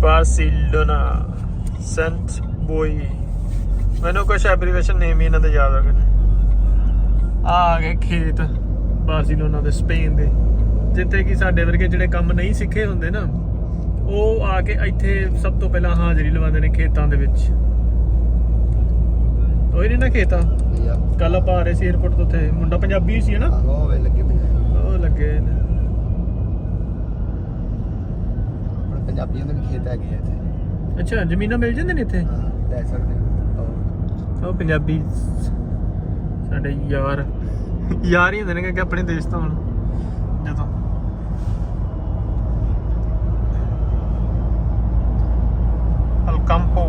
Barcelona Saint ਬੋਈ। ਮੈਨੂੰ ਕੁਝ ਐਬਰੀਵੇਸ਼ਨ ਨੇਮ ਹੀ ਇਹਨਾਂ ਦੇ ਯਾਦ ਆ ਗਏ ਨੇ। ਆ ਗਏ ਖੇਤ ਬਾਰਸੀਲੋਨਾ ਦੇ ਸਪੇਨ ਦੇ। ਜਿੱਥੇ ਕਿ ਸਾਡੇ ਵਰਗੇ ਜਿਹੜੇ ਕੰਮ ਨਹੀਂ ਸਿੱਖੇ ਹੁੰਦੇ ਨਾ ਉਹ ਆ ਕੇ ਇੱਥੇ ਸਭ ਤੋਂ ਪਹਿਲਾਂ ਹਾਜ਼ਰੀ ਲਵਾਉਂਦੇ ਨੇ ਖੇਤਾਂ ਦੇ ਵਿੱਚ। ਉਹ ਨਹੀਂ ਨਾ ਖੇਤਾਂ? ਕੱਲ ਆਪਾਂ ਆ ਰਹੇ ਸੀ 에어ਪੋਰਟ ਤੋਂ ਉੱਥੇ। ਮੁੰਡਾ ਪੰਜਾਬੀ ਸੀ ਲੱਗੇ ਪਏ ਉਹ ਲੱਗੇ ਨੇ ਆਪਣੇ ਪੰਜਾਬੀਆਂ ਦੇ ਵੀ ਖੇਤ ਹੈਗੇ ਆ ਇੱਥੇ। ਅੱਛਾ ਜ਼ਮੀਨਾਂ ਮਿਲ ਜਾਂਦੇ ਨੇ ਇੱਥੇ? ਹਾਂ ਲੈ ਸਕਦੇ ਹੋ। ਉਹ ਪੰਜਾਬੀ ਸਾਡੇ ਯਾਰ ਯਾਰ ਹੀ ਹੁੰਦੇ ਨੇ ਕਿ ਆਪਣੇ ਦੇਸ਼ ਤੋਂ ਹੁਣ ਜਦੋਂ। ਅਲਕੰਪੋ।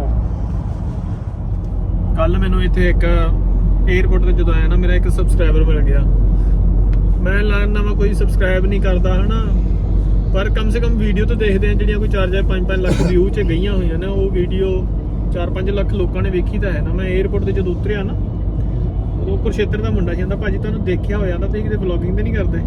ਕੱਲ ਮੈਨੂੰ ਇੱਥੇ ਇੱਕ 에어ਪੋਰਟ ਤੇ ਜਦੋਂ ਆਇਆ ਨਾ ਮੇਰਾ ਇੱਕ ਸਬਸਕ੍ਰਾਈਬਰ ਮਿਲ ਗਿਆ। ਮੈਂ ਲਾ ਨਵਾਂ ਕੋਈ ਸਬਸਕ੍ਰਾਈਬ ਨਹੀਂ ਕਰਦਾ ਹਨਾ? ਪਰ ਕਮ ਸੇ ਕਮ ਵੀਡੀਓ ਤਾਂ ਦੇਖਦੇ ਆ ਜਿਹੜੀਆਂ ਕੋਈ 4 ਜਾਂ 5-5 ਲੱਖ ਵਿਊ 'ਚ ਗਈਆਂ ਹੋਈਆਂ ਨੇ, ਉਹ ਵੀਡੀਓ 4-5 ਲੱਖ ਲੋਕਾਂ ਨੇ ਵੇਖੀ ਤਾਂ ਹੈ ਨਾ। ਮੈਂ 에어ਪੋਰਟ ਤੇ ਜਦੋਂ ਉਤਰਿਆ ਨਾ, ਉਦੋਂ ਕੁਰਸ਼ੇਤਰ ਦਾ ਮੁੰਡਾ ਜਾਂਦਾ ਭਾਜੀ ਤੁਹਾਨੂੰ ਦੇਖਿਆ ਹੋਇਆ ਨਾ ਤੁਸੀਂ ਕਿਤੇ ਵਲੌਗਿੰਗ ਤੇ ਨਹੀਂ ਕਰਦੇ?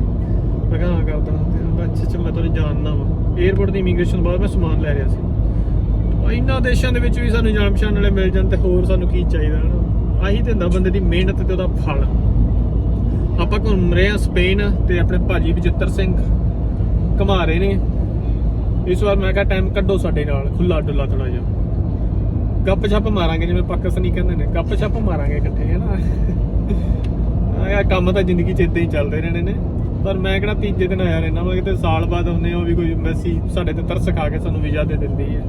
ਮੈਂ ਕਿਹਾ, ਹਾਂ, ਕਰਦਾ ਹਾਂ। ਅੱਛਾ ਅੱਛਾ, ਮੈਂ ਤੁਹਾਨੂੰ ਜਾਣਦਾ ਵਾ। 에어ਪੋਰਟ ਦੀ ਇਮੀਗ੍ਰੇਸ਼ਨ ਬਾਅਦ ਮੈਂ ਸਮਾਨ ਲੈ ਰਿਹਾ ਸੀ। ਇਹਨਾਂ ਦੇਸ਼ਾਂ ਦੇ ਵਿੱਚ ਵੀ ਸਾਨੂੰ ਜਾਣ ਪਛਾਣ ਵਾਲੇ ਮਿਲ ਜਾਣ ਤੇ ਹੋਰ ਸਾਨੂੰ ਕੀ ਚਾਹੀਦਾ ਹਨਾ ਆਹੀ ਤੇ ਹੁੰਦਾ ਬੰਦੇ ਦੀ ਮਿਹਨਤ ਤੇ ਉਹਦਾ ਫਲ। ਆਪਾਂ ਘੁੰਮ ਰਹੇ ਆ ਸਪੇਨ ਤੇ ਆਪਣੇ ਭਾਜੀ ਵਿਜਿੱਤਰ ਸਿੰਘ। ਘੁਮਾ ਰਹੇ ਨੇ। ਇਸ ਵਾਰ ਮੈਂ ਕਿਹਾ ਟਾਈਮ ਕੱਢੋ ਸਾਡੇ ਨਾਲ ਖੁੱਲਾ ਡੁੱਲਾ ਥੋੜਾ ਜਿਹਾ। ਗੱਪ ਛੱਪ ਮਾਰਾਂਗੇ, ਜਿਵੇਂ ਪਾਕਿਸਤਾਨੀ ਕਹਿੰਦੇ ਨੇ ਗੱਪ ਛੱਪ ਮਾਰਾਂਗੇ ਇਕੱਠੇ, ਹੈ ਨਾ? ਆ ਕੰਮ ਤਾਂ ਜ਼ਿੰਦਗੀ 'ਚ ਇਦਾਂ ਹੀ ਚੱਲਦੇ ਰਹਿਣੇ ਨੇ। ਪਰ ਮੈਂ ਕਿਹੜਾ ਤੀਜੇ ਦਿਨ ਆਇਆ ਰਹਿਣਾ ਮੈਂ ਕਿਤੇ ਸਾਲ ਬਾਅਦ ਆਉਂਦੇ ਉਹ ਵੀ ਕੋਈ ਮੈਸੀ ਸਾਡੇ ਤੇ ਤਰਸ ਖਾ ਕੇ ਸਾਨੂੰ ਵੀਜ਼ਾ ਦੇ ਦਿੰਦੀ ਹੈ।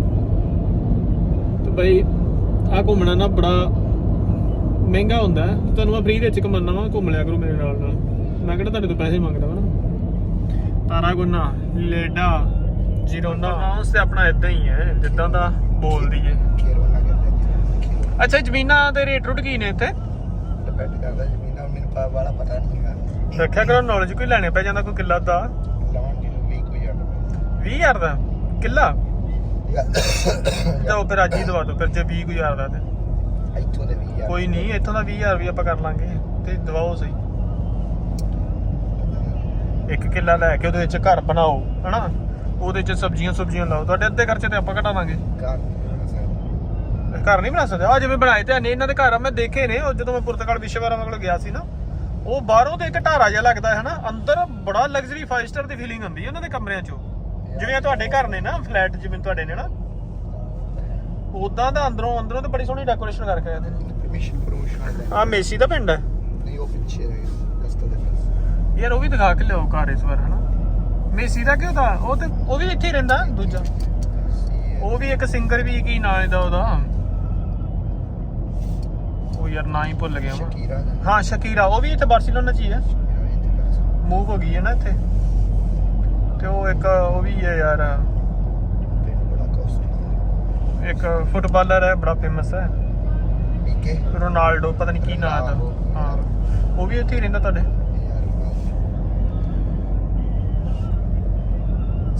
ਤੇ ਬਈ ਆ ਘੁੰਮਣਾ ਨਾ ਬੜਾ ਮਹਿੰਗਾ ਹੁੰਦਾ ਤੁਹਾਨੂੰ ਮੈਂ ਫ੍ਰੀ ਦੇ ਵਿੱਚ ਘੁੰਮਣਾ ਵਾ, ਘੁੰਮ ਲਿਆ ਕਰੋ ਮੇਰੇ ਨਾਲ ਨਾਲ ਮੈਂ ਕਿਹੜਾ ਤੁਹਾਡੇ ਤੋਂ ਪੈਸੇ ਮੰਗਦਾ ਵਾ ਨਾ। ਤਾਰਾਗੁਨਾ ਲੇਡਾ ਜਿਰੋਨਾ। ਨਾਮ ਤੇ ਆਪਣਾ ਇਦਾਂ ਹੀ ਹੈ ਜਿੱਦਾਂ ਦਾ ਬੋਲਦੀ ਦੇ ਅੱਛਾ ਜ਼ਮੀਨਾਂ ਦੇ ਰੇਟ ਰੁਟ ਕੀ ਨੇ ਇੱਥੇ? ਡਿਪੈਂਡ ਕਰਦਾ ਜ਼ਮੀਨਾਂ ਮੈਨੂੰ ਪਾ ਵਾਲਾ ਪਤਾ ਨਹੀਂ ਹੈਗਾ। ਰੱਖਿਆ ਕਰੋ ਨੌਲੇਜ ਕੋਈ ਲੈਣੇ ਪੈ ਜਾਂਦਾ ਕੋਈ ਕਿੱਲਾ ਦਾ। ਲਾਉਣ ਵੀ ਕੋਈ 20000 ਦਾ। ਕਿੱਲਾ? ਤਾਂ ਫਿਰ ਅੱਜ ਹੀ ਦਵਾ ਦਿਓ ਫਿਰ ਜੇ 20000 ਦਾ ਤੇ। ਇੱਥੋਂ ਦੇ ਵੀ ਆ ਕੋਈ ਨਹੀਂ ਇੱਥੋਂ ਦਾ 20000 ਵੀ ਆਪਾਂ ਕਰ ਲਾਂਗੇ ਤੇ ਦਵਾਓ ਸਹੀ। ਇੱਕ ਕਿੱਲਾ ਲੈ ਕੇ ਉਹਦੇ ਵਿੱਚ ਘਰ ਬਣਾਓ ਹਨਾ? ਉਹਦੇ ਵਿੱਚ ਸਬਜ਼ੀਆਂ ਸੁਬਜ਼ੀਆਂ ਲਾਓ। ਤੁਹਾਡੇ ਅੱਧੇ ਖਰਚੇ ਤੇ ਆਪਾਂ ਘਟਾਵਾਂਗੇ ਘਰ ਨਹੀਂ ਬਣਾ ਸਕਦੇ। ਘਰ ਨਹੀਂ ਬਣਾ ਸਕਦੇ? ਆ ਜਿਵੇਂ ਬਣਾਏ ਤੇ ਇਹਨਾਂ ਦੇ ਘਰ ਆ ਮੈਂ ਦੇਖੇ ਨੇ। ਉਹ ਜਦੋਂ ਮੈਂ ਪੁਰਤਗਾਲ ਵਿਸ਼ਵਵਰਮਾ ਕੋਲ ਗਿਆ ਸੀ ਨਾ ਉਹ ਬਾਹਰੋਂ ਤੇ ਇੱਕ ਢਾਰਾ ਜਿਹਾ ਲੱਗਦਾ ਹੈ ਨਾ ਅੰਦਰ ਬੜਾ ਲਗਜ਼ਰੀ 5 ਸਟਾਰ ਦੀ ਫੀਲਿੰਗ ਹੁੰਦੀ ਹੈ ਉਹਨਾਂ ਦੇ ਕਮਰਿਆਂ 'ਚੋਂ। ਜਿਵੇਂ ਤੁਹਾਡੇ ਘਰ ਨੇ ਨਾ ਫਲੈਟ ਜਿਵੇਂ ਤੁਹਾਡੇ ਨੇ ਨਾ ਉਦਾਂ ਦਾ ਅੰਦਰੋਂ ਅੰਦਰੋਂ ਤੇ ਬੜੀ ਸੋਹਣੀ ਡੈਕੋਰੇਸ਼ਨ ਕਰਕੇ ਆਏ ਨੇ। ਪਰਮਿਸ਼ਨ ਲੈ ਆ ਮੇਸੀ ਦਾ ਪਿੰਡ ਹੈ। ਨਹੀਂ ਉਹ ਪਿੱਛੇ ਰਹਿ ਗਿਆ ਯਾਰ ਉਹ ਵੀ ਦਿਖਾ ਕੇ ਲਿਆਓ ਘਰ ਇਸ ਵਾਰ ਹਨਾ। ਮੇਸੀ ਦਾ ਕਿਉਂ ਦਾ? ਉਹ ਤੇ ਉਹ ਵੀ ਇੱਥੇ ਰਹਿੰਦਾ ਦੂਜਾ। ਉਹ ਵੀ ਇੱਕ ਸਿੰਗਰ ਵੀ ਕੀ ਨਾਂ ਇਹਦਾ ਉਹਦਾ? ਉਹ ਯਾਰ ਨਾਂ ਹੀ ਭੁੱਲ ਗਿਆ ਮੈਂ। ਦਾ ਹਾਂ ਸ਼ਕੀਰਾ ਉਹ ਵੀ ਇੱਥੇ ਬਾਰਸੀਲੋਨਾ 'ਚ ਹੀ ਹੈ। ਮੂਵ ਹੋ ਗਈ ਹੈ ਨਾ ਇੱਥੇ। ਤੇ ਉਹ ਇੱਕ ਉਹ ਵੀ ਹੈ ਯਾਰ। ਇੱਕ ਫੁੱਟਬਾਲਰ ਹੈ ਬੜਾ ਫੇਮਸ ਹੈ। ਪੀਕੇ। ਰੋਨਾਲਡੋ ਪਤਾ ਨਹੀਂ ਕੀ ਨਾਂ ਹੈ। ਉਹਦਾ। ਹਾਂ। ਉਹ ਵੀ ਇੱਥੇ ਰਹਿੰਦਾ ਤੁਹਾਡੇ।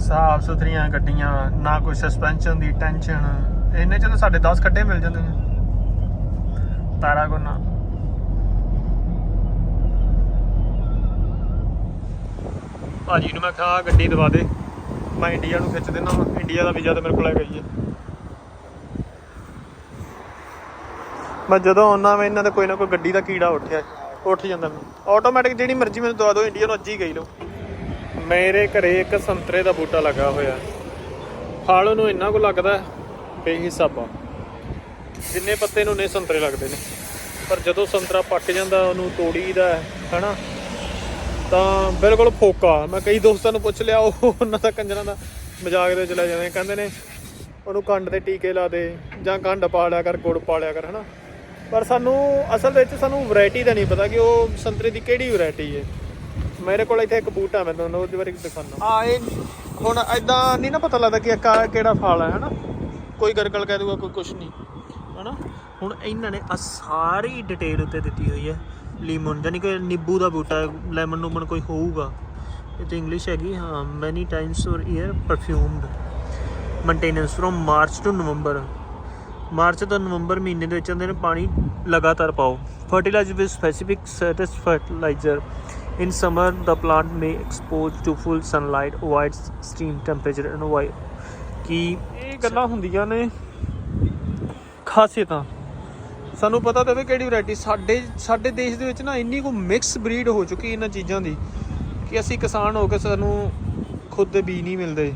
ਸਾਫ਼ ਸੁਥਰੀਆਂ ਗੱਡੀਆਂ, ਨਾ ਕੋਈ ਸਸਪੈਂਸ਼ਨ ਦੀ ਟੈਨਸ਼ਨ ਇਹਨੇ ਚ ਤਾਂ ਸਾਡੇ 10 ਖੱਡੇ ਮਿਲ ਜਾਂਦੇ ਨੇ। ਤਾਰਾਗੁਨਾ ਭਾਜੀ ਨੂੰ ਮੈਂ ਕਿਹਾ ਗੱਡੀ ਦਵਾ ਦੇ। ਮੈਂ ਇੰਡੀਆ ਨੂੰ ਖਿੱਚ ਦੇਣਾ ਇੰਡੀਆ ਦਾ ਵੀਜ਼ਾ ਤੇ ਮੇਰੇ ਕੋਲ ਹੈਗਾ ਹੀ ਹੈ। ਮੈਂ ਜਦੋਂ ਆਉਣਾ ਮੈਂ ਇਹਨਾਂ ਦਾ ਕੋਈ ਨਾ ਕੋਈ ਗੱਡੀ ਦਾ ਕੀੜਾ ਉੱਠਿਆ, ਉੱਠ ਜਾਂਦਾ ਮੈਨੂੰ ਆਟੋਮੈਟਿਕ ਜਿਹੜੀ ਮਰਜ਼ੀ ਮੈਨੂੰ ਦਵਾ ਦਿਓ, ਇੰਡੀਆ ਨੂੰ ਅੱਜ ਹੀ ਗਈ ਲਓ। ਮੇਰੇ ਘਰੇ ਇੱਕ ਸੰਤਰੇ ਦਾ ਬੂਟਾ ਲੱਗਾ ਹੋਇਆ। ਫਲ ਉਹਨੂੰ ਇੰਨਾ ਕੁ ਲੱਗਦਾ ਬੇਹਿਸਾਬਾ ਜਿੰਨੇ ਪੱਤੇ ਨੂੰ ਨੇ ਸੰਤਰੇ ਲੱਗਦੇ ਨੇ। ਪਰ ਜਦੋਂ ਸੰਤਰਾ ਪੱਕ ਜਾਂਦਾ ਉਹਨੂੰ ਤੋੜੀਦਾ ਹੈ, ਹਨਾ? ਤਾਂ ਬਿਲਕੁਲ ਫੋਕਾ। ਮੈਂ ਕਈ ਦੋਸਤਾਂ ਨੂੰ ਪੁੱਛ ਲਿਆ ਉਹ ਉਹਨਾਂ ਦਾ ਕੰਜਰਾਂ ਦਾ ਮਜ਼ਾਕ ਦੇ ਚਲੇ ਜਾਂਦੇ ਕਹਿੰਦੇ ਨੇ ਉਹਨੂੰ ਕੰਡ ਦੇ ਟੀਕੇ ਲਾ ਦੇ ਜਾਂ ਕੰਡ ਪਾ ਲਿਆ ਕਰ ਗੁੜ ਪਾ ਲਿਆ ਕਰ ਹਨਾ? ਪਰ ਸਾਨੂੰ ਅਸਲ ਵਿੱਚ ਸਾਨੂੰ ਵੈਰਾਈਟੀ ਦਾ ਨਹੀਂ ਪਤਾ ਕਿ ਉਹ ਸੰਤਰੇ ਦੀ ਕਿਹੜੀ ਵੈਰਾਈਟੀ ਹੈ। ਮੇਰੇ ਕੋਲ ਇੱਥੇ ਇੱਕ ਬੂਟਾ ਮੈਂ ਤੁਹਾਨੂੰ ਉਹਦੇ ਬਾਰੇ ਦਿਖਾਣਾ ਆ, ਇਹ ਹੁਣ ਐਦਾਂ ਨਹੀਂ ਨਾ ਪਤਾ ਲੱਗਦਾ ਕਿ ਇਹ ਕਿਹੜਾ ਫਲ ਹੈ ਹਨਾ? ਕੋਈ ਗਰਗਲ ਕਹਿ ਦੂਗਾ, ਕੋਈ ਕੁਛ ਨਹੀਂ, ਹਨਾ? ਹੁਣ ਇਹਨਾਂ ਨੇ ਆ ਸਾਰੀ ਡਿਟੇਲ ਉੱਤੇ ਦਿੱਤੀ ਹੋਈ ਹੈ ਲੀਮਨ ਯਾਨੀ ਕਿ ਨਿੰਬੂ ਦਾ ਬੂਟਾ ਲੈਮਨ ਨੂਮਨ ਕੋਈ ਹੋਊਗਾ। ਇਹ ਤੇ ਇੰਗਲਿਸ਼ ਹੈਗੀ, ਹਾਂ ਮੈਨੀ ਟਾਈਮਸ ਔਰ year perfumed maintenance from March to November March ਤੋਂ ਨਵੰਬਰ ਮਹੀਨੇ ਦੇ ਵਿੱਚ ਅੰਦਰ ਪਾਣੀ ਲਗਾਤਾਰ ਪਾਓ। Fertilizer with specific sorts fertilizer in summer the plant may expose to full sunlight avoid steam temperature and avoid ਕਿ ਇਹ ਗੱਲਾਂ ਹੁੰਦੀਆਂ ਨੇ ਖਾਸੀਅਤਾਂ। ਸਾਨੂੰ ਪਤਾ ਤਾਂ ਵੀ ਕਿਹੜੀ ਵੈਰਾਈਟੀ ਸਾਡੇ ਸਾਡੇ ਦੇਸ਼ ਦੇ ਵਿੱਚ ਨਾ ਇੰਨੀ ਕੋ ਮਿਕਸ ਬਰੀਡ ਹੋ ਚੁੱਕੀ ਇਹਨਾਂ ਚੀਜ਼ਾਂ ਦੀ ਕਿ ਅਸੀਂ ਕਿਸਾਨ ਹੋ ਕੇ ਸਾਨੂੰ ਖੁਦ ਦੇ ਬੀਜ ਨਹੀਂ ਮਿਲਦੇ।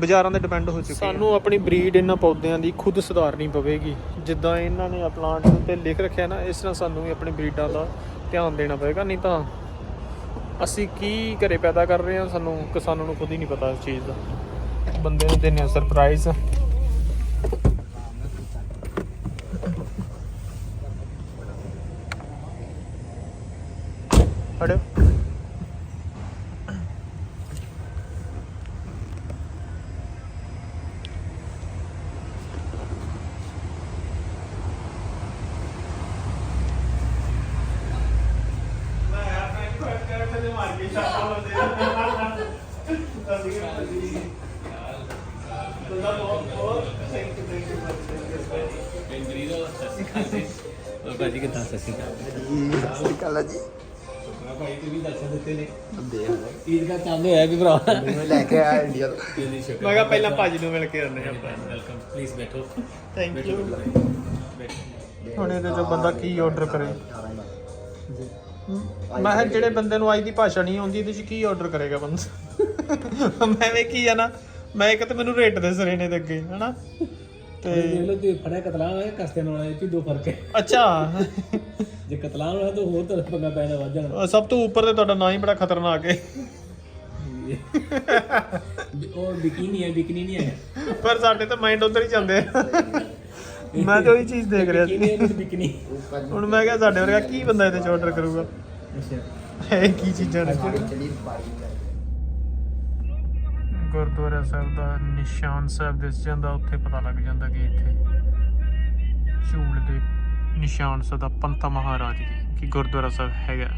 ਬਾਜ਼ਾਰਾਂ ਤੇ ਡਿਪੈਂਡ ਹੋ ਚੁੱਕੇ ਸਾਨੂੰ ਆਪਣੀ ਬਰੀਡ ਇਹਨਾਂ ਪੌਦਿਆਂ ਦੀ ਖੁਦ ਸੁਧਾਰਨੀ ਪਵੇਗੀ। ਜਿੱਦਾਂ ਇਹਨਾਂ ਨੇ ਆ ਪਲਾਂਟ ਉੱਤੇ ਲਿਖ ਰੱਖਿਆ ਨਾ ਇਸ ਤਰ੍ਹਾਂ ਸਾਨੂੰ ਵੀ ਆਪਣੀ ਬਰੀਡਾਂ ਦਾ ਧਿਆਨ ਦੇਣਾ ਪਵੇਗਾ ਨਹੀਂ ਤਾਂ ਅਸੀਂ ਕੀ ਘਰੇ ਪੈਦਾ ਕਰ ਰਹੇ ਹਾਂ, ਸਾਨੂੰ ਕਿਸਾਨਾਂ ਨੂੰ ਖੁਦ ਹੀ ਨਹੀਂ ਪਤਾ ਇਸ ਚੀਜ਼ ਦਾ। ਬੰਦੇ ਨੂੰ ਦਿੰਨੇ ਸਰਪ੍ਰਾਈਜ਼ ਹੜੋ ਭਾਜੀ ਕਿੱਦਾਂ ਸਸੀ ਸਹੀ ਗੱਲ ਆ ਜੀ ਭਾਈ ਤੂੰ ਵੀ ਦਰਸ਼ਨ ਦਿੱਤੇ ਨੇ ਦੇ ਈਦ ਦਾ ਚਾਹੁੰਦੇ ਹੋਇਆ ਵੀ ਭਰਾ ਮੈਨੂੰ ਲੈ ਕੇ ਆਇਆ ਇੰਡੀਆ ਤੋਂ ਜੀ ਸ਼ੁਕਰ ਮੈਂ ਕਿਹਾ ਪਹਿਲਾਂ ਭਾਜੀ ਨੂੰ ਮਿਲ ਕੇ ਆਉਂਦੇ ਆਪਾਂ। ਵੈਲਕਮ ਪਲੀਜ਼ ਬੈਠੋ ਥੈਂਕ ਯੂ ਹੁਣ ਇਹਦੇ ਚੋਂ ਬੰਦਾ ਕੀ ਆਰਡਰ ਕਰੇ? ਮੈਂ ਕਿਹਾ ਜਿਹੜੇ ਬੰਦੇ ਨੂੰ ਅੱਜ ਦੀ ਭਾਸ਼ਾ ਨਹੀਂ ਆਉਂਦੀ ਇਹਦੇ ਚ ਕੀ ਆਰਡਰ ਕਰੇਗਾ ਬੰਦਾ? ਮੈਂ ਵੇ ਕੀ ਆ ਨਾ ਮੈਂ ਇੱਕ ਤਾਂ ਮੈਨੂੰ ਰੇਟ ਦੇ ਸਰੇ ਨੇ ਦੇ ਅੱਗੇ ਹਨਾ? ਤੇ ਦੇਖ ਲਓ ਤੇ ਫੜਿਆ ਕਤਲਾਂ ਹੋਇਆ ਕਸਤੇ ਨਾਲ ਇਹ ਦੋ ਫ਼ਰਕ ਹੈ। ਅੱਛਾ। ਜੇ ਕਤਲਾਂ ਹੋਇਆ ਤਾਂ ਹੋਰ ਤਰ੍ਹਾਂ ਪੰਗਾ ਪੈਣਾ ਵੱਧ ਜਾਣਾ। ਸਭ ਤੋਂ ਉੱਪਰ ਤੇ ਤੁਹਾਡਾ ਨਾਂ ਹੀ ਬੜਾ ਖਤਰਨਾਕ ਹੈ। ਉਹ ਬਿਕਨੀ ਹੈ ਬਿਕਨੀ ਨਹੀਂ ਹੈ। ਪਰ ਸਾਡੇ ਤਾਂ ਮਾਈਂਡ ਉਧਰ ਹੀ ਜਾਂਦੇ ਆ। ਮੈਂ ਤਾਂ ਉਹੀ ਚੀਜ਼ ਦੇਖ ਰਿਹਾ ਸੀ। ਬਿਕਨੀ ਹੁਣ ਮੈਂ ਕਿਹਾ ਸਾਡੇ ਵਰਗਾ ਕੀ ਬੰਦਾ ਇਹਦੇ ਚ ਆਰਡਰ ਕਰੂਗਾ? ਅੱਛਾ। ਇਹ ਕੀ ਚੀਜ਼ਾਂ ਨੇ? ਗੁਰਦੁਆਰਾ ਸਾਹਿਬ ਦਾ ਨਿਸ਼ਾਨ ਸਾਹਿਬ ਦਿਸ ਜਾਂਦਾ ਉੱਥੇ ਪਤਾ ਲੱਗ ਜਾਂਦਾ ਕਿ ਇੱਥੇ ਝੂਲ ਦੇ ਨਿਸ਼ਾਨ ਸਦਾ ਪੰਥ ਮਹਾਰਾਜ ਜੀ ਕਿ ਗੁਰਦੁਆਰਾ ਸਾਹਿਬ ਹੈਗਾ।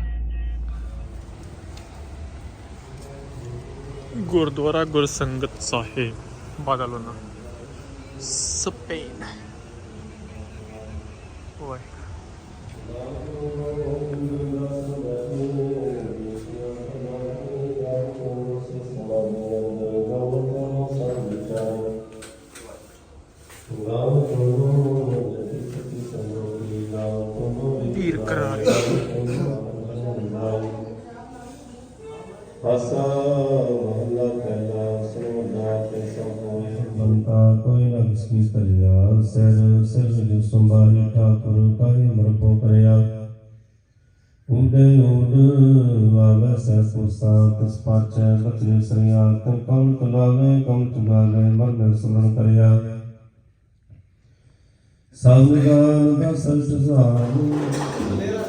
ਗੁਰਦੁਆਰਾ ਗੁਰਸੰਗਤ ਸਾਹਿਬ ਬਾਦਲੋਨਾ ਸਪੇਨ। ਉਡੇ ਉਡ ਆਵੇ ਸੈ ਪੁਸਾ ਤਿਸ ਪਾਚੈ ਬਚੇ ਸਰਿਆ ਤਨ ਕਮ ਤਲਾਵੇ ਕਮ ਤਲਾਵੇ ਮਨ ਸੁਣਨ ਕਰਿਆ। ਸੰਗਾਨ ਦਾ ਸੰਤ ਸਾਰੂ ਰੂਲ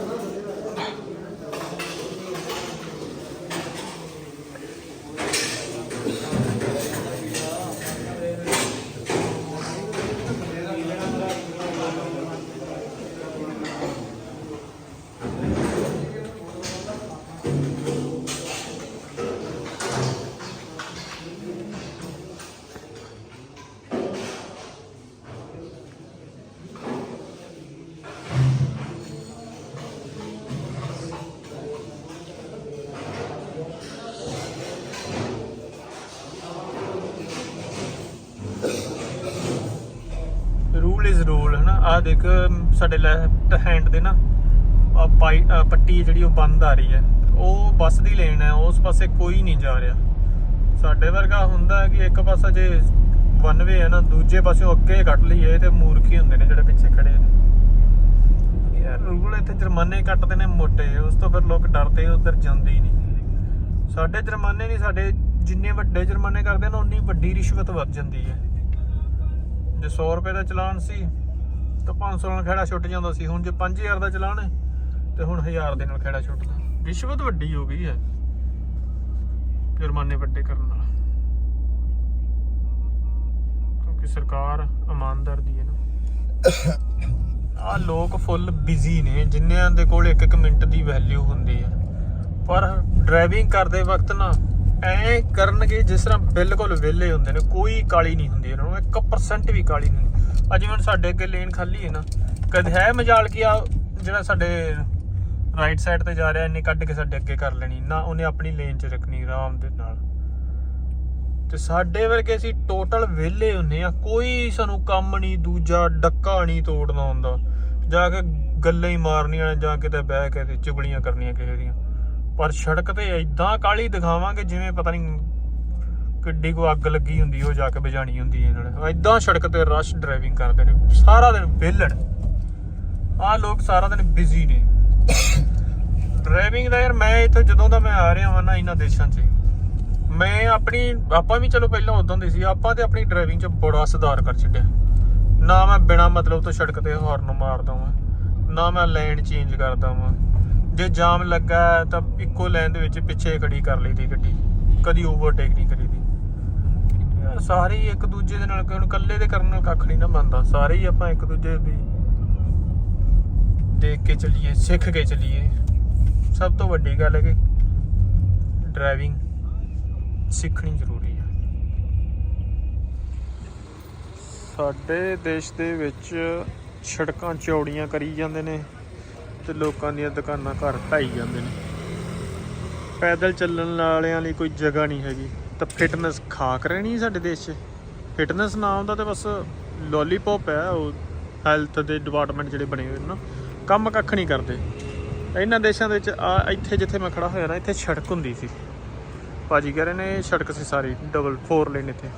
ਆ ਦੇਖ ਸਾਡੇ ਲੈਫਟ ਹੈਂਡ ਦੇ ਨਾ ਪਾਈ ਪੱਟੀ ਜਿਹੜੀ ਉਹ ਬੰਦ ਆ ਰਹੀ ਹੈ। ਉਹ ਬੱਸ ਦੀ ਲੇਨ ਹੈ, ਉਸ ਪਾਸੇ ਕੋਈ ਨਹੀਂ ਜਾ ਰਿਹਾ। ਸਾਡੇ ਵਰਗਾ ਹੁੰਦਾ ਕਿ ਇੱਕ ਪਾਸਾ ਜੇ ਵਨ ਵੇ ਹੈ ਨਾ, ਦੂਜੇ ਪਾਸਿਓਂ ਅੱਗੇ ਕੱਢ ਲਈਏ, ਤੇ ਮੂਰਖੀ ਹੁੰਦੇ ਨੇ ਜਿਹੜੇ ਪਿੱਛੇ ਖੜੇ ਨੇ। ਯਾਰ, ਰੂਲ ਇੱਥੇ ਜੁਰਮਾਨੇ ਕੱਟਦੇ ਨੇ ਮੋਟੇ, ਉਸ ਤੋਂ ਫਿਰ ਲੋਕ ਡਰਦੇ, ਉਧਰ ਜਾਂਦੇ ਹੀ ਨਹੀਂ। ਸਾਡੇ ਜੁਰਮਾਨੇ ਨਹੀਂ, ਸਾਡੇ ਜਿੰਨੇ ਵੱਡੇ ਜੁਰਮਾਨੇ ਕਰਦੇ ਨੇ, ਉਨੀ ਵੱਡੀ ਰਿਸ਼ਵਤ ਵੱਧ ਜਾਂਦੀ ਹੈ। ਜੇ 100 ਰੁਪਏ ਦਾ ਚਲਾਨ ਸੀ ਤਾਂ 500 ਨਾਲ ਖੇੜਾ ਛੁੱਟ ਜਾਂਦਾ ਸੀ, ਹੁਣ ਜੇ 5000 ਦਾ ਚਲਾਨ ਹੈ, ਤੇ ਹੁਣ 1000 ਦੇ ਨਾਲ ਖੇੜਾ ਛੁੱਟਦਾ। ਰਿਸ਼ਵਤ ਵੱਡੀ ਹੋ ਗਈ ਹੈ, ਜੁਰਮਾਨੇ ਵੱਡੇ ਕਰਨ ਨਾਲ। ਕਿਉਂਕਿ ਸਰਕਾਰ ਇਮਾਨਦਾਰ ਦੀ ਹੈ ਨਾ। ਆ ਲੋਕ ਫੁੱਲ ਬਿਜ਼ੀ ਨੇ ਜਿਨ੍ਹਾਂ ਦੇ ਕੋਲ ਇੱਕ ਇੱਕ ਮਿੰਟ ਦੀ ਵੈਲਿਊ ਹੁੰਦੀ ਹੈ। ਪਰ ਡਰਾਈਵਿੰਗ ਕਰਦੇ ਵਕਤ ਨਾ, ਐ ਕਰਨਗੇ ਜਿਸ ਤਰ੍ਹਾਂ ਬਿਲਕੁਲ ਵਿਹਲੇ ਹੁੰਦੇ ਨੇ, ਕੋਈ ਕਾਲੀ ਨਹੀਂ ਹੁੰਦੀ ਇਹਨਾਂ ਨੂੰ 1% ਵੀ ਕਾਲੀ ਨਹੀਂ ਹੁੰਦੀ। ਅੱਜ ਜਿਵੇਂ ਸਾਡੇ ਅੱਗੇ ਲੇਨ ਖਾਲੀ ਹੈ ਨਾ। ਕਦੇ ਹੈ ਮਜਾਲ ਕੀ ਆ ਜਿਹੜਾ ਸਾਡੇ ਰਾਈਟ ਸਾਈਡ ਤੇ ਜਾ ਰਿਹਾ ਇਹਨੇ ਕੱਢ ਕੇ ਸਾਡੇ ਅੱਗੇ ਕਰ ਲੈਣੀ, ਨਾ ਉਹਨੇ ਆਪਣੀ ਲੇਨ 'ਚ ਰੱਖਣੀ ਆਰਾਮ ਦੇ ਨਾਲ। ਤੇ ਸਾਡੇ ਵਰਗੇ ਅਸੀਂ ਟੋਟਲ ਵਿਹਲੇ ਹੁੰਨੇ ਆ, ਕੋਈ ਸਾਨੂੰ ਕੰਮ ਨਹੀਂ, ਦੂਜਾ ਡੱਕਾ ਨਹੀਂ ਤੋੜਨਾ ਹੁੰਦਾ। ਜਾ ਕੇ ਗੱਲਾਂ ਹੀ ਮਾਰਨੀਆਂ ਜਾਂ ਕਿਤੇ ਬਹਿ ਕੇ ਤੇ ਚੁਗਲੀਆਂ ਕਰਨੀਆਂ ਕਿਸੇ ਦੀਆਂ। ਪਰ ਸੜਕ ਤੇ ਐਦਾਂ ਕਾਲੀ ਦਿਖਾਵਾਂਗੇ, ਜਿਵੇਂ ਪਤਾ ਨਹੀਂ ਕਿੱਡੀ ਕੋ ਅੱਗ ਲੱਗੀ ਹੁੰਦੀ, ਉਹ ਜਾ ਕੇ ਬੁਝਾਣੀ ਹੁੰਦੀ ਹੈ ਇਹਨਾਂ ਨੇ। ਐਦਾਂ ਸੜਕ ਤੇ ਰਸ਼ ਡਰਾਈਵਿੰਗ ਕਰਦੇ ਨੇ, ਸਾਰਾ ਦਿਨ ਵਿਹਲੜ। ਆਹ ਲੋਕ ਸਾਰਾ ਦਿਨ ਬਿਜ਼ੀ ਨੇ। ਡਰਾਈਵਿੰਗ ਦਾ ਯਾਰ ਮੈਂ ਇੱਥੇ ਜਦੋਂ ਦਾ ਮੈਂ ਆ ਰਿਹਾ ਹਾਂ ਨਾ ਇਹਨਾਂ ਦੇਸ਼ਾਂ 'ਚ, ਮੈਂ ਆਪਣੀ, ਆਪਾਂ ਵੀ ਚਲੋ ਪਹਿਲਾਂ ਉਦੋਂ ਦੇ ਸੀ, ਆਪਾਂ ਤੇ ਆਪਣੀ ਡਰਾਈਵਿੰਗ 'ਚ ਬੜਾ ਸੁਧਾਰ ਕਰ ਛੱਡਿਆ। ਨਾ ਮੈਂ ਬਿਨਾ ਮਤਲਬ ਤੋਂ ਸੜਕ ਤੇ ਹਾਰਨ ਮਾਰਦਾ ਹਾਂ ਨਾ ਮੈਂ ਲਾਈਨ ਚੇਂਜ ਕਰਦਾ ਹਾਂ ਜੇ ਜਾਮ ਲੱਗਾ ਤਾਂ ਇੱਕੋ ਲਾਈਨ ਦੇ ਵਿੱਚ ਪਿੱਛੇ ਖੜੀ ਕਰ ਲਈਦੀ ਗੱਡੀ, ਕਦੀ ਓਵਰਟੇਕ ਨਹੀਂ ਕਰੀ। ਸਾਰੇ ਹੀ ਇੱਕ ਦੂਜੇ ਦੇ ਨਾਲ ਹੁਣ ਇਕੱਲੇ ਦੇ ਕਰਨ ਨਾਲ ਕੱਖ ਨਹੀਂ ਨਾ ਬਣਦਾ। ਸਾਰੇ ਹੀ ਆਪਾਂ ਇੱਕ ਦੂਜੇ ਦੀ ਦੇਖ ਕੇ ਚੱਲੀਏ, ਸਿੱਖ ਕੇ ਚੱਲੀਏ। ਸਭ ਤੋਂ ਵੱਡੀ ਗੱਲ ਹੈ ਕਿ ਡਰਾਈਵਿੰਗ ਸਿੱਖਣੀ ਜ਼ਰੂਰੀ ਹੈ ਸਾਡੇ ਦੇਸ਼ ਦੇ ਵਿੱਚ ਸੜਕਾਂ ਚੌੜੀਆਂ ਕਰੀ ਜਾਂਦੇ ਨੇ ਤੇ ਲੋਕਾਂ ਦੀਆਂ ਦੁਕਾਨਾਂ ਘਰ ਢਾਈ ਜਾਂਦੇ ਨੇ। ਪੈਦਲ ਚੱਲਣ ਵਾਲਿਆਂ ਲਈ ਕੋਈ ਜਗ੍ਹਾ ਨਹੀਂ ਹੈਗੀ। ਤਾਂ ਫਿਟਨੈਸ ਖਾਕ ਰਹਿਣੀ ਸਾਡੇ ਦੇਸ਼ 'ਚ। ਫਿਟਨੈਸ ਨਾਮ ਦਾ ਤੇ ਬਸ ਲੋਲੀਪੌਪ ਹੈ, ਉਹ ਹੈਲਥ ਦੇ ਡਿਪਾਰਟਮੈਂਟ ਜਿਹੜੇ ਬਣੇ ਹੋਏ ਨੇ ਨਾ, ਕੰਮ ਕੱਖ ਨਹੀਂ ਕਰਦੇ। ਇਹਨਾਂ ਦੇਸ਼ਾਂ ਦੇ ਵਿੱਚ ਆ, ਇੱਥੇ ਜਿੱਥੇ ਮੈਂ ਖੜਾ ਹੋਇਆ ਨਾ, ਇੱਥੇ ਸੜਕ ਹੁੰਦੀ ਸੀ। ਭਾਜੀ ਕਹਿ ਰਹੇ ਨੇ, ਸੜਕ ਸੀ ਸਾਰੀ ਡਬਲ 4 ਲੇਨ ਇੱਥੇ।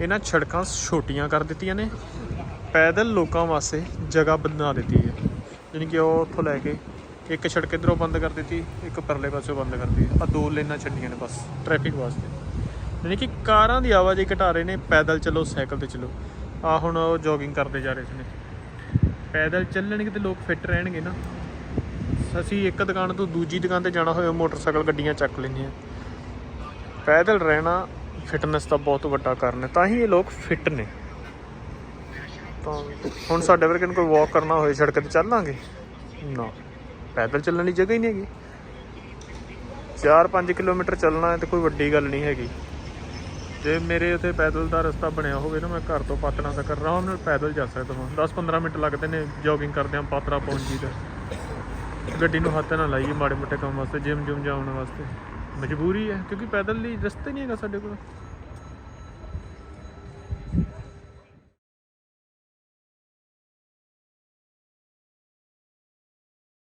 ਇਹਨਾਂ ਸੜਕਾਂ ਛੋਟੀਆਂ ਕਰ ਦਿੱਤੀਆਂ ਨੇ, ਪੈਦਲ ਲੋਕਾਂ ਵਾਸਤੇ ਜਗ੍ਹਾ ਬਣਾ ਦਿੱਤੀ ਹੈ। ਯਾਨੀ ਕਿ ਉਹ ਉੱਥੋਂ ਲੈ ਕੇ ਇੱਕ ਸੜਕ ਇਧਰੋਂ ਬੰਦ ਕਰ ਦਿੱਤੀ, ਇੱਕ ਪਰਲੇ ਪਾਸੋਂ ਬੰਦ ਕਰ ਦਿੱਤੀ। ਆ ਦੋ ਲੇਨਾਂ ਛੱਡੀਆਂ ਨੇ ਬਸ ਟ੍ਰੈਫਿਕ ਵਾਸਤੇ। ਯਾਨੀ ਕਿ ਕਾਰਾਂ ਦੀ ਆਵਾਜਾਈ ਘਟਾ ਰਹੇ ਨੇ, ਪੈਦਲ ਚੱਲੋ, ਸਾਈਕਲ ਤੇ ਚੱਲੋ। ਆ ਹੁਣ ਉਹ ਜੋਗਿੰਗ ਕਰਦੇ ਜਾ ਰਹੇ ਸੀ ਨੇ ਪੈਦਲ ਚੱਲਣਗੇ ਤੇ ਲੋਕ ਫਿੱਟ ਰਹਿਣਗੇ ਨਾ। ਅਸੀਂ ਇੱਕ ਦੁਕਾਨ ਤੋਂ ਦੂਜੀ ਦੁਕਾਨ ਤੇ ਜਾਣਾ ਹੋਵੇ ਮੋਟਰਸਾਈਕਲ ਗੱਡੀਆਂ ਚੱਕ ਲੈਂਦੇ ਆ। ਪੈਦਲ ਰਹਿਣਾ ਫਿਟਨੈਸ ਦਾ ਬਹੁਤ ਵੱਡਾ ਕਾਰਨ ਹੈ, ਤਾਂ ਹੀ ਇਹ ਲੋਕ ਫਿੱਟ ਨੇ। ਤਾਂ ਹੁਣ ਸਾਡੇ ਵਰਗੇ ਨੂੰ ਕੋਈ ਵਾਕ ਕਰਨਾ ਹੋਏ ਸੜਕ ਤੇ ਚੱਲਾਂਗੇ ਨਾ। ਪੈਦਲ ਚੱਲਣ ਦੀ ਜਗ੍ਹਾ ਹੀ ਨਹੀਂ ਹੈਗੀ। 4-5 ਕਿਲੋਮੀਟਰ ਚੱਲਣਾ ਹੈ ਤੇ ਕੋਈ ਵੱਡੀ ਗੱਲ ਨਹੀਂ ਹੈਗੀ। ਜੇ ਮੇਰੇ ਉੱਥੇ ਪੈਦਲ ਦਾ ਰਸਤਾ ਬਣਿਆ ਹੋਵੇ ਨਾ, ਮੈਂ ਘਰ ਤੋਂ ਪਾਤਣਾ ਤੱਕ ਆਰਾਮ ਨਾਲ ਪੈਦਲ ਜਾ ਸਕਦਾ ਹਾਂ 10-15 ਮਿੰਟ ਲੱਗਦੇ ਨੇ ਜੋਗਿੰਗ ਕਰਦਿਆਂ ਪਾਤਰਾ ਪਹੁੰਚ ਜੀਦਾ ਗੱਡੀ ਨੂੰ ਹੱਥ ਨਾ ਲਾਈਏ ਮਾੜੇ ਮੋਟੇ ਕੰਮ ਵਾਸਤੇ ਜਿਮ ਜੁਮ ਜਾਣ ਵਾਸਤੇ। ਮਜਬੂਰੀ ਹੈ, ਕਿਉਂਕਿ ਪੈਦਲ ਲਈ ਰਸਤੇ ਨਹੀਂ ਹੈਗਾ ਸਾਡੇ ਕੋਲ।